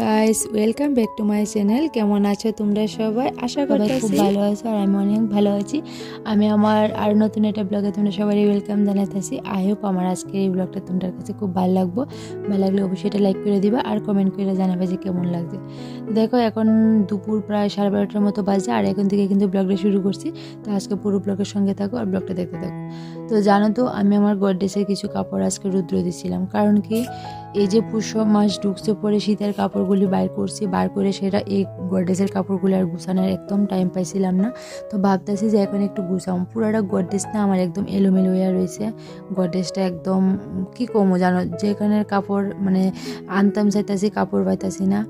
Guys welcome back to my channel. কেমন আছো তোমরা সবাই? আশা করি খুব ভালো আছো আর আমি অনেক ভালো আছি। আমি আমার আর নতুন একটা ব্লগে তোমরা সবাই ওয়েলকাম জানাতেছি আই হোপ আমার আজকে এই ব্লগটা তোমাদের কাছে খুব ভালো লাগবো। ভালো লাগলে অবশ্যই এটা লাইক করে দিবা আর কমেন্ট করে জানাবে যে কেমন লাগছে। দেখো এখন দুপুর প্রায় সাড়ে বারোটার মতো বাজে আর এখন থেকে কিন্তু ব্লগটা শুরু করছি। তো আজকে পুরো ব্লগের সঙ্গে থাকো আর ব্লগটা দেখতে থাকো। তো জানো তো, আমি আমার গডডেসের কিছু কাপড় আজকে রুদ্র দিচ্ছিলাম কারণ কি? এই যে পুষ মাস ঢুকছে পরে শীতের কাপড়গুলি বাইর করছি, বার করে সেটা এই গডডেসের কাপড়গুলি আর গুছানোর একদম টাইম পাইছিলাম না। তো ভাবতেছি যে এখন একটু গুছাম পুরোটা গডডেস না আমার একদম এলোমেলো হয়ে রয়েছে। গডডেসটা একদম, কি কমো জানো? যেখানের কাপড় মানে আনতাম চাইতাছি, কাপড় পাইতাছি না।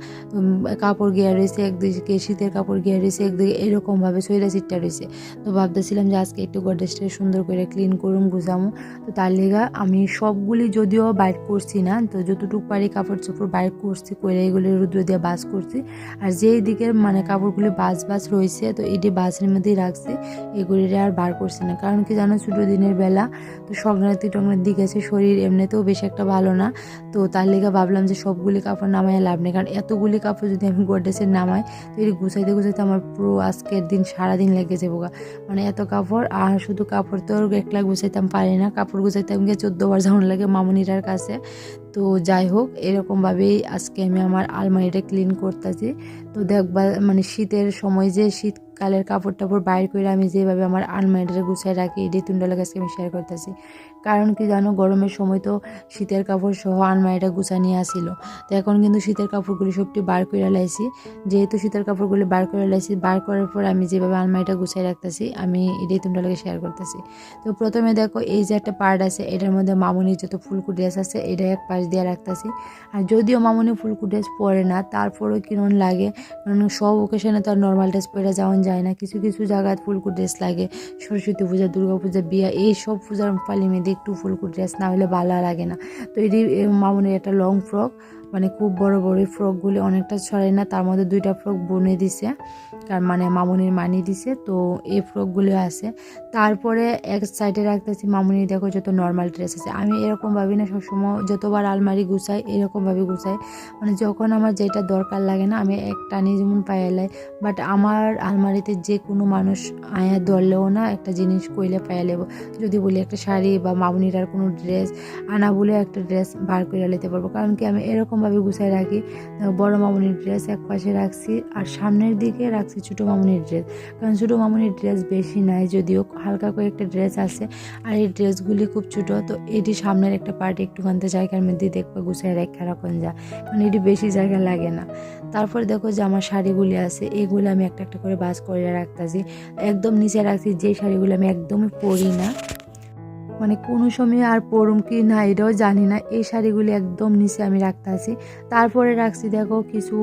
কাপড় গিয়া রয়েছে একদিকে, শীতের কাপড় গিয়া রয়েছে একদিকে, এরকমভাবে সইরা সিটটা রয়েছে। তো ভাবতেছিলাম যে আজকে একটু গডডেসটা সুন্দর করে ক্লিন করুম গুছামো তো তার লেগা আমি সবগুলি যদিও বাইর করছি না, তো যতটুকু পারি কাপড় চোপড় বাইর করছি করে এগুলি রুদ্র দিয়ে বাস করছি। আর যেই দিকের মানে কাপড়গুলি বাস বাস রয়েছে, তো এটি বাসের মধ্যেই রাখছি এগুলি আর বার করছি না। কারণ কি জানো, ছোটো দিনের বেলা, তো সংক্রান্তি টংরান্তি গেছে শরীর এমনিতেও বেশি একটা ভালো না। তো তার লেগে ভাবলাম যে সবগুলি কাপড় নামায় লাভ নেই, কারণ এতগুলি কাপড় যদি আমি গোড্রেসের নামাই, তো এটি গুছাইতে গুছাইতে আমার পুরো আজকের দিন সারাদিন লেগে যাব। মানে এত কাপড়, আর শুধু কাপড় তো একলা গুছাইতাম পারি না কাপড় গুছাইতাম গিয়ে চোদ্দোবার ঝামেলা লাগে মামনিরার কাছে। তো যাই হোক, এরকমভাবেই আজকে আমি আমার আলমারিটা ক্লিন করতেছি। তো দেখবা মানে শীতের সময় যে শীতকালের কাপড় টাপড় বাইর করে আমি যেভাবে আমার আলমারিটা গুছাই রাখি এটি তুন্ডালের কাছে আমি শেয়ার করতেছি। কারণ কি জানো, গরমের সময় তো শীতের কাপড় সহ আলমারিটা গুছা নিয়ে আসিল। তো এখন কিন্তু শীতের কাপড়গুলি সবটি বার করে লাইছি। যেহেতু শীতের কাপড়গুলি বার করে লাইছি, বার করার পর আমি যেভাবে আলমারিটা গুছাই রাখতেছি, আমি এটাই তোমরা শেয়ার করতেছি। তো প্রথমে দেখো, এই যে একটা পার্ট আছে, এটার মধ্যে মামুনির যত ফুলকু ড্রেস আছে, এটা এক পাশ দিয়ে রাখতেছি। আর যদিও মামুনি ফুলকু ড্রেস পরে না, তারপরেও কিরণ লাগে? কারণ সব ওকেশনে তো আর নর্মাল ড্রেস পরে যাওয়া যায় না। কিছু কিছু জায়গায় ফুলকু ড্রেস লাগে। সরস্বতী পূজা, দুর্গা পূজা, বিয়া, এই সব পূজার পালি মেয়েদের একটু ফুলকু ড্রেস না হলে ভালো লাগে না। তো এটি মামুনির একটা লং ফ্রক মানে খুব বড় বড় ফ্রকগুলি অনেকটা ছড়ায় না, তার মধ্যে দুইটা ফ্রক বনে দিছে। কার মানে মামুনির মানি দিছে, তো এই ফ্রকগুলি আছে। তারপরে এক সাইডে রাখতেছি, মামুনি দেখো যত নর্মাল ড্রেস আছে। আমি এরকম ভাবি না সবসময়, যতবার আলমারি গুছাই এরকমভাবে গুছাই। মানে যখন আমার যেটা দরকার লাগে না, আমি একটা নিয়ে যেমন পাইলাই বাট আমার আলমারিতে যে কোনো মানুষ আয়া ধরলেও না, একটা জিনিস কইলে পাইয়া লেব। যদি বলি একটা শাড়ি বা মামুনির আর কোনো ড্রেস আনা বলে একটা ড্রেস বার করে নিতে পারব। কারণ কি আমি এরকমভাবে গুছাই রাখি। বড় মামুনির ড্রেস এক পাশে রাখছি আর সামনের দিকে রাখছি ছোটো মামুনির ড্রেস কারণ ছোটো মামুনির ড্রেস বেশি নাই যদিও হালকা কয়েকটা ড্রেস আছে আর এই ড্রেসগুলি খুব ছোটো। তো এটি সামনের একটা পার্ট একটুখানতে জায়গার মধ্যে দেখবা গুছাই রেখা রাখুন যা। মানে এটি বেশি জায়গা লাগে না। তারপর দেখো যে আমার শাড়িগুলি আছে, এগুলো আমি একটা একটা করে বাস করে রাখতেছি। একদম নিচে রাখছি, যে শাড়িগুলো আমি একদমই পরি না। মানে কোনো সময় আর পরুম কি না, এটাও জানি না। এই শাড়িগুলি একদম নিচে আমি রাখতে আছি। তারপরে রাখছি, দেখো, কিছু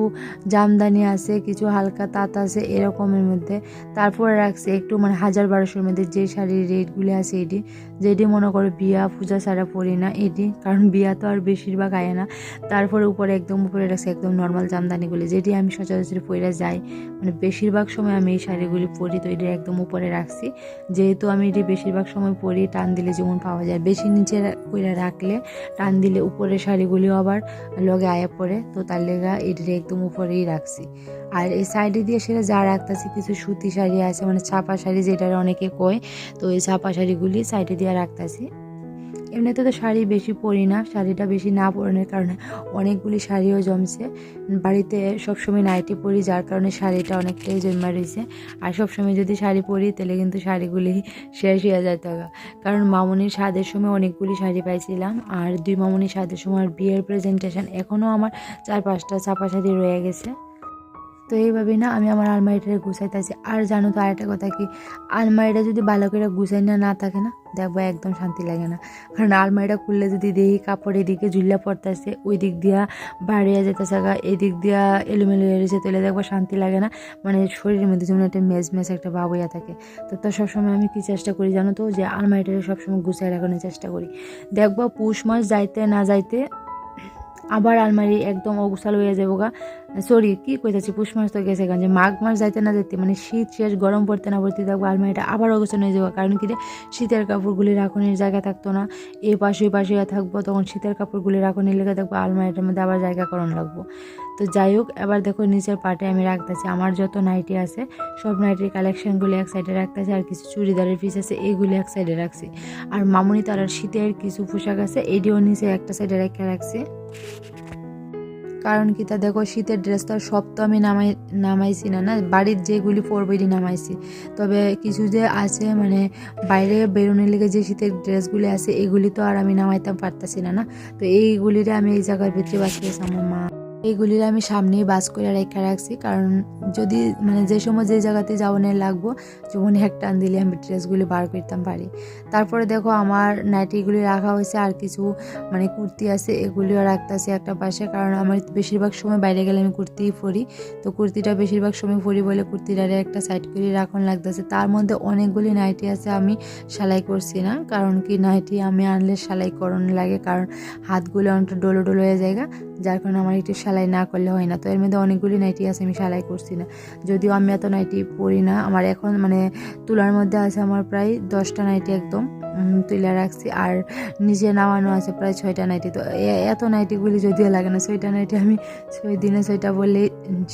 জামদানি আছে, কিছু হালকা তাঁত আছে এরকমের মধ্যে। তারপরে রাখছি একটু মানে হাজার বারোশোর মধ্যে যে শাড়ির রেটগুলি আছে এটি। যেটি মনে করো বিয়া, পূজা ছাড়া পরি না এটি, কারণ বিয়া তো আর বেশিরভাগ আয় না। তারপরে উপরে একদম উপরে রাখছি একদম নর্মাল জামদানিগুলি, যেটি আমি সচরাচর পরে যাই। মানে বেশিরভাগ সময় আমি এই শাড়িগুলি পরি, তো এটি একদম উপরে রাখছি। যেহেতু আমি এটি বেশিরভাগ সময় পরি, টান দিলে যেমন পাওয়া যায়। বেশি নিচে কইরা রাখলে, টান দিলে উপরে শাড়িগুলি আবার লগে আয়া পড়ে। তো তার লেগা এটা একদম উপরেই রাখছি। আর এই সাইডে দিয়ে সেটা যা রাখতেছি, কিছু সুতি শাড়ি আছে মানে ছাপা শাড়ি যেটা অনেকে কয়, তো এই ছাপা শাড়িগুলি সাইডে দিয়ে রাখতেছি। এমনিতে তো শাড়ি বেশি পরি না, শাড়িটা বেশি না পরানোর কারণে অনেকগুলি শাড়িও জমছে। বাড়িতে সবসময় নাইটি পরি, যার কারণে শাড়িটা অনেকটাই জমা রয়েছে। আর সবসময় যদি শাড়ি পরি, তাহলে কিন্তু শাড়িগুলি শেষ হয়ে যেত। কারণ মামনির স্বাদের সময় অনেকগুলি শাড়ি পাইছিলাম, আর দুই মামনির স্বাদের সময় বিয়ের প্রেজেন্টেশন এখনও আমার চার পাঁচটা শাড়ি রয়ে গেছে। তো এইভাবেই না আমি আমার আলমারিটা গুছাইতেছি আর জানো তো আরেকটা কথা কি? আলমারিটা যদি ভালো করে গুছাই না না থাকে না, দেখব একদম শান্তি লাগে না। কারণ আলমারিটা খুললে যদি দেখি কাপড় এদিকে ঝুল্লা পড়তেছে ওই দিক দিয়া বাড়িয়ে যেতেছে গা, এদিক দিয়া এলোমেলো রয়েছে তাহলে দেখব শান্তি লাগে না। মানে শরীরের মধ্যে যেমন একটা মেজ মেজ একটা হইয়া থাকে। তো তো সবসময় আমি কি চেষ্টা করি জানো তো? যে আলমারিটা সবসময় গুছাই রাখানোর চেষ্টা করি। দেখব পুষ মাস যাইতে না যাইতে আবার আলমারি একদম অগুসাল হয়ে যাব গা। সরি কি কইতাছি, পুষ মাস তো গেছে গান যে মাঘ মাস যাইতে না যেতে মানে শীত শেষ, গরম পড়তে না পড়তে থাকব আলমারিটা আবার অগুছানো হয়ে যাব কারণ কি শীতের কাপড়গুলি রাখনের জায়গা থাকতো না। এ পাশে ওই পাশে থাকব, তখন শীতের কাপড়গুলি রাখনের লেগে থাকব আলমারিটার মধ্যে আবার জায়গা করণ লাগবো। তো যাই হোক, এবার দেখো নিচের পাটে আমি রাখতেছি। আমার যত নাইটি আছে, সব নাইটির কালেকশনগুলি এক সাইডে রাখতেছি, আর কিছু চুড়িদারের পিস আছে এইগুলি এক সাইডে রাখছি। আর মামুনি তার শীতের কিছু পোশাক আছে এডিও নিচে একটা সাইডে রেখে রাখছি। কারণ কি তা দেখো, শীতের ড্রেসটা সব তো আমি নামাই, নামাইছি না না? বাড়ির যেগুলি পরবেরই নামাইছি। তবে কিছু যে আছে মানে বাইরে বেরোনোর লেগে যে শীতের ড্রেসগুলি আছে, এগুলি তো আর আমি নামাইতে পারতেছি না না? তো এইগুলিরে আমি এই জায়গার ভিতরে বাঁচিয়েছি আমার মা। এইগুলির আমি সামনেই বাস করে রেখে রাখছি, কারণ যদি মানে যে সময় যে জায়গাতে যাওয়ানের লাগবো যেমন এক টান দিলে আমি ড্রেসগুলি বার করতাম পারি তারপরে দেখো আমার নাইটিগুলি রাখা হয়েছে, আর কিছু মানে কুর্তি আছে, এগুলিও রাখতেছি একটা পাশে, কারণ আমার বেশিরভাগ সময় বাইরে গেলে আমি কুর্তিই পরি। তো কুর্তিটা বেশিরভাগ সময় পরি বলে কুর্তিটারে একটা সাইড করে রাখন লাগতেছে। তার মধ্যে অনেকগুলি নাইটি আছে, আমি সেলাই করছি না, কারণ কি নাইটি আমি আনলে সেলাই করণ লাগে, কারণ হাতগুলো অনেকটা ডোলো ডোলো হয়ে যায় যার কারণে আমার একটু সেলাই না করলে হয় না। তো এর মধ্যে অনেকগুলি নাইটি আছে, আমি সেলাই করছি না। যদিও আমি এত নাইটি পরি না, আমার এখন মানে তুলার মধ্যে আছে আমার প্রায় দশটা নাইটি একদম তুলে রাখছি। আর নিচে নামানো আছে প্রায় ছয়টা নাইটি। তো এত নাইটিগুলি যদিও লাগে না, ছয়টা নাইটি আমি ছয় দিনে ছয়টা বললেই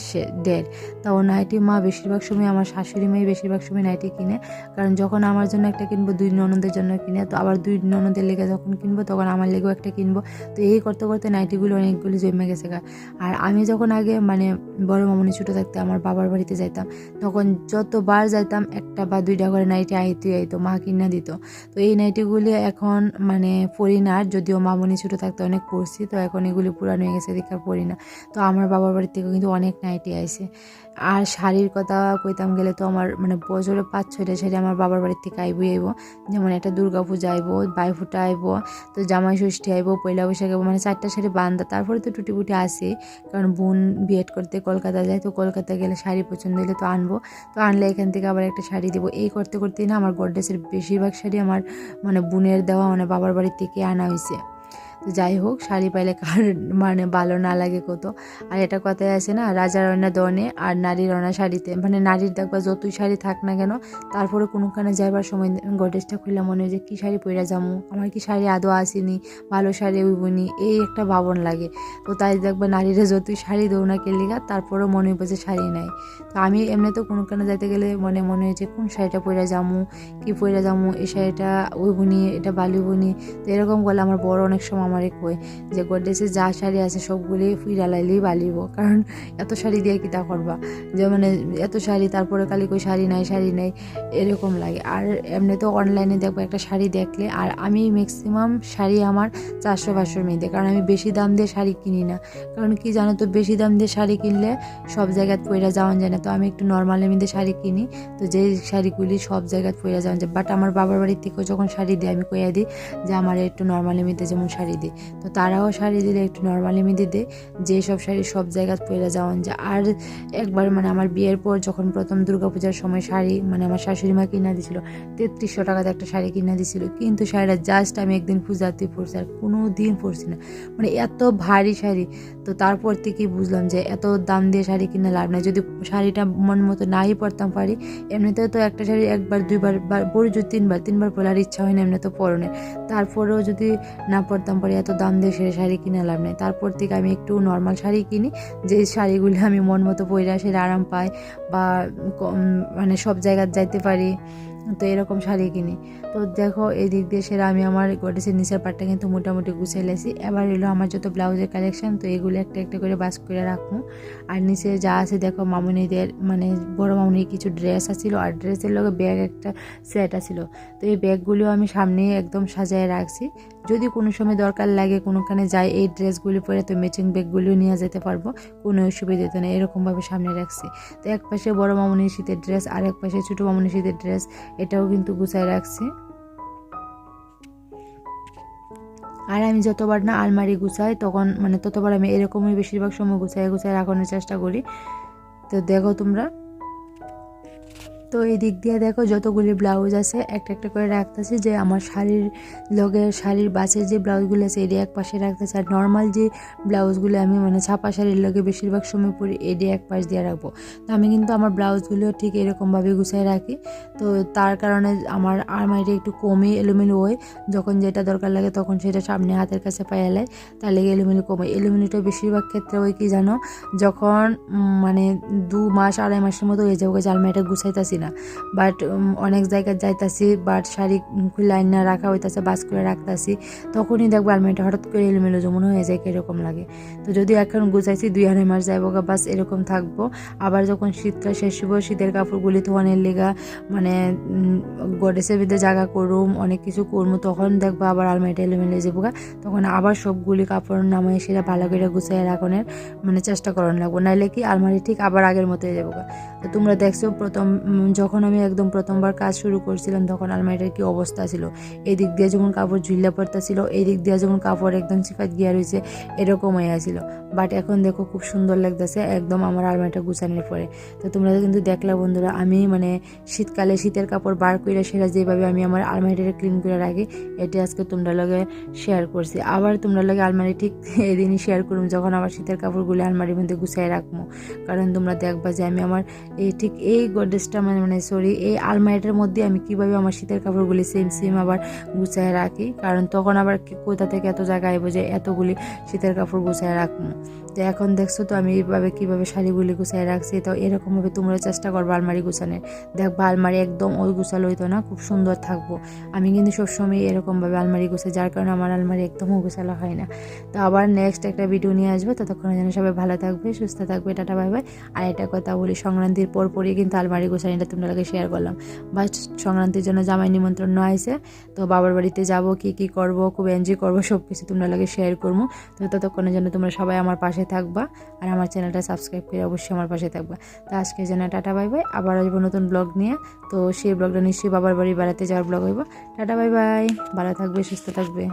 সে, দেড়। তাও নাইটি মা বেশিরভাগ সময় আমার শাশুড়ি মেয়ে বেশিরভাগ সময় নাইটি কিনে। কারণ যখন আমার জন্য একটা কিনবো, দুই ননদের জন্য কিনে। তো আবার দুই ননদের লেগে যখন কিনবো, তখন আমার লেগেও একটা কিনবো। তো এই করতে করতে নাইটিগুলো অনেকগুলি জমে গেছে গা। আর আমি যখন আগে মানে বড় মামনি ছোটো থাকতে আমার বাবার বাড়িতে যাইতাম, তখন যতবার যাইতাম, একটা বা দুইটা করে নাইটি আইতে আইতো, মা কিনা দিত। তো এই নাইটিগুলি এখন মানে পড়ি না। আর যদিও মামনি ছোটো থাকতে অনেক পড়ছি তো এখন এগুলি পুরানো হয়ে গেছে, দেখে পড়ি না। তো আমার বাবার বাড়ি থেকে কিন্তু অনেক নাইটি আইছে। আর শাড়ির কথা কইতাম গেলে তো আমার মানে বছরে পাঁচ, ছয়টা শাড়ি আমার বাবার বাড়ির থেকে আইবই আইব। যেমন একটা দুর্গা পূজা আইব, বাইফুটা আইব, তো জামাই ষষ্ঠী আইব, পয়লা বৈশাখ আইব মানে চারটা শাড়ি বান্ধা তারপরে তো টুটি ফুটি আসে কারণ বোন বিএড করতে কলকাতা যায়, তো কলকাতা গেলে শাড়ি পছন্দ হলে তো আনব। তো আনলে এখান থেকে আবার একটা শাড়ি দেবো। এই করতে, করতেই না আমার গড্রেসের বেশিরভাগ শাড়ি আমার মানে বোনের দেওয়া মানে বাবার বাড়ির থেকে আনা হয়েছে যাই হোক, শাড়ি পাইলে কার মানে ভালো না লাগে কত। আর এটা কথায় আছে না রাজার অনা দনে আর নারীর অনা শাড়িতে মানে নারীর দেখবা যতই শাড়ি থাক না কেন, তারপরে কোনোখানে যাইবার সময় গডরেজটা খুললে মনে হয় যে, কী শাড়ি পরে যাব আমার কি শাড়ি আদৌ আসেনি, ভালো শাড়ি উইবনি? এই একটা ভাবন লাগে। তো তাই দেখবা নারীরা যতই শাড়ি দেও না কেলিগা তারপরেও মনে হইব যে শাড়ি নাই। তো আমি এমনি তো কোনোখানে যাইতে গেলে মনে মনে হয় যে, কোন শাড়িটা পরে যামু? কি পরে যামু? এই শাড়িটা উইবনি, এটা বালিবনি? তো এরকম করলে আমার বড় অনেক সময় আমারে কয় যে গডরেজে যা শাড়ি আছে সবগুলি ফুইরা লাইলেই বালিব। কারণ এত শাড়ি দিয়ে কি তা করবা? যে মানে এত শাড়ি, তারপরে কালি কই শাড়ি নাই শাড়ি নাই, এরকম লাগে। আর এমনি তো অনলাইনে দেখব একটা শাড়ি দেখলে, আর আমি ম্যাক্সিমাম শাড়ি আমার চারশো পাঁচশোর মধ্যে, কারণ আমি বেশি দাম দিয়ে শাড়ি কিনি না। কারণ কি জানো তো, বেশি দাম দিয়ে শাড়ি কিনলে সব জায়গায় পয়রা যাওয়া যায় না। তো আমি একটু নর্মালের মধ্যে শাড়ি কিনি, তো যেই শাড়িগুলি সব জায়গায় পয়রা যাওয়া যায়। বাট আমার বাবার বাড়ির থেকেও যখন শাড়ি দিই আমি কইয়া দিই যে আমার একটু নর্মালের মধ্যে যেমন শাড়ি দিই। তো তারাও শাড়ি দিলে একটু নর্মালের মধ্যে দেয়। যে সব শাড়ি সব জায়গায় পরে যাওয়া যায়। আর একবার মানে আমার বিয়ের পর যখন প্রথম দুর্গাপূজার সময় শাড়ি মানে আমার শাশুড়ি মা কিনা দিছিল, তেত্রিশশো টাকাতে একটা শাড়ি কিনা দিছিল। কিন্তু শাড়িটা জাস্ট আমি একদিন পূজাতে পরছি আর কোনো দিন পরছি না। মানে এত ভারী শাড়ি। তো তারপর থেকেই বুঝলাম যে এত দাম দিয়ে শাড়ি কিনে লাভ নাই। যদি শাড়িটা মন মতো নাই পরতাম পারি, এমনিতেও তো একটা শাড়ি একবার, দুইবার বা পরি যদি তিনবার তিনবার পরার ইচ্ছা হয় না এমনি তো পরনে তারপরেও যদি না পরতাম পারি এত দাম দিয়ে সে শাড়ি কিনে লাভ নাই। তারপর থেকে আমি একটু নর্মাল শাড়ি কিনি, যে শাড়িগুলো আমি মন মতো পরে সেটা আরাম পাই বা মানে সব জায়গায় যাইতে পারি, তো এরকম শাড়ি কিনি। তো দেখো, এই দিক দিয়ে সেরা আমি আমার গডেসের নিচের পাটটা কিন্তু মোটামুটি গুছিয়ে লেছি এবার এলো আমার যত ব্লাউজের কালেকশন তো এগুলো একটা একটা করে বাস করে রাখব। আর নিচে যা আছে, দেখো মামুনিদের মানে বড় মামুনির কিছু ড্রেস আছিল আর ড্রেসের লগে ব্যাগ একটা সেট আছিল তো এই ব্যাগগুলিও আমি সামনে একদম সাজায় রাখছি। যদি কোনো সময় দরকার লাগে কোনোখানে যাই, এই ড্রেসগুলি পরে তো ম্যাচিং ব্যাগগুলিও নিয়ে যেতে পারব, কোনো অসুবিধা তো নেই, এরকমভাবে সামনে রাখছি। তো এক পাশে বড় মামুনির শীতের ড্রেস আর এক পাশে ছোটো মামুনির শীতের ড্রেস এটাও কিন্তু গুছায় রাখছি। আর আমি যতবার না আলমারি গুছাই, তখন মানে ততবার আমি এরকমই বেশিরভাগ সময় গুছাই গুছাই রাখানোর চেষ্টা করি। তো দেখো তোমরা তো এই দিক দিয়ে দেখো যতগুলি ব্লাউজ আছে, একটা একটা করে রাখতেছি যে আমার শাড়ির লগে শাড়ির বাসের যে ব্লাউজগুলো আছে এটি এক পাশে রাখতেছি। আর নর্মাল যে ব্লাউজগুলো আমি মানে ছাপা শাড়ির লগে বেশিরভাগ সময় পরি এটি এক পাশ দিয়ে রাখব। তো আমি কিন্তু আমার ব্লাউজগুলো ঠিক এরকমভাবে গুছিয়ে রাখি। তো তার কারণে আমার আলমারিটা একটু কমই এলোমেলো হয়। যখন যেটা দরকার লাগে তখন সেটা সামনে হাতের কাছে পাই এলাই তার লেগে এলোমেলো কমে। এলোমেলোটা বেশিরভাগ ক্ষেত্রে ওই কি জানো? যখন মানে দু মাস, আড়াই মাসের মতো হয়ে যাবে আলমারিটা গুছাইতাছি না। বাট অনেক জায়গায় যাইতাছি বাট শাড়ি লাইন না রাখা হইতাছে, বাস করে রাখতাছি। তখনই দেখব আলমারিটা হঠাৎ করে এলোমেলো যেমন হয়ে যায়, কীরকম লাগে। তো যদি এখন গুছাইছি, দুই আড়াই মাস যাইব বাস এরকম থাকব। আবার যখন শীতটা শেষ হইব, শীতের কাপড়গুলি ধোয়ানের লেগা মানে গডেসের ভিতরে জায়গা করুম, অনেক কিছু করব তখন দেখব আবার আলমারিটা এলোমেলো যাব গা। তখন আবার সবগুলি কাপড় নামাই সেটা ভালো করে গুছাই রাখনের মানে চেষ্টা করার লাগবো। নাইলে কি আলমারি ঠিক আবার আগের মতো হয়ে যাব গা। তো তোমরা দেখছ, প্রথম যখন আমি একদম প্রথমবার কাজ শুরু করছিলাম, তখন আলমারিটার কি অবস্থা ছিল? এই দিক দিয়ে যেমন কাপড় ঝুল্লা পড়তেছিল এই দিক দিয়ে যেমন কাপড় একদম চিকাত গিয়া রয়েছে এরকম হয়ে আছিল বাট এখন দেখো খুব সুন্দর লাগতেছে, একদম আমার আলমারিটা গুছানোর পরে। তো তোমরা কিন্তু দেখলা বন্ধুরা, আমি মানে শীতকালে শীতের কাপড় বার করে সেটা যেভাবে আমি আমার আলমারিটা ক্লিন করে রাখি, এটা আজকে তোমরা লগে শেয়ার করছি। আবার তোমরা লগে আলমারি ঠিক এদিনই শেয়ার করুম, যখন আবার শীতের কাপড়গুলো আলমারির মধ্যে গুছাই রাখব কারণ তোমরা দেখবা যে আমি আমার এই ঠিক এই গডরেজটা মানে মানে সরি এই আলমারিটার মধ্যে আমি কীভাবে আমার শীতের কাপড়গুলি সেম সেম আবার গুছায় রাখি? কারণ তখন আবার কোথা থেকে এত জায়গা আইব যে এতগুলি শীতের কাপড় গুছায় রাখব? তো এখন দেখছ তো আমি এইভাবে কীভাবে শাড়িগুলি গুছায় রাখছি, তো এরকমভাবে তোমরা চেষ্টা করব আলমারি গুছানোর। দেখবা আলমারি একদম ওই গুছালো হইতো না, খুব সুন্দর থাকব। আমি কিন্তু সবসময় এরকমভাবে আলমারি গুছাই, যার কারণে আমার আলমারি একদমও গুছালো হয় না। তো আবার নেক্সট একটা ভিডিও নিয়ে আসবে, ততক্ষণ যেন সবাই ভালো থাকবে, সুস্থ থাকবে, টাটা বাই বাই আর একটা কথা বলি, সংক্রান্তির পর পরই কিন্তু আলমারি গোছানিটা তোমরা লাগে শেয়ার করলাম। বা সংক্রান্তির জন্য জামাই নিমন্ত্রণ আইছে, তো বাবার বাড়িতে যাব, কি কি করব, খুব এনজয় করব সব কিছু লাগে শেয়ার করব। তো ততক্ষণের যেন তোমরা সবাই আমার পাশে থাকবা আর আমার চ্যানেলটা সাবস্ক্রাইব করে অবশ্যই আমার পাশে থাকবা। তো আজকে জানা টাটা, বাই বাই। আবার আসব নতুন ব্লগ নিয়ে। তো সেই ব্লগটা নিশ্চয়ই বাবার বাড়ি বেড়াতে যাওয়ার ব্লগ হইব। Tata, bye bye. ভালো থাকবে, সুস্থ থাকবে।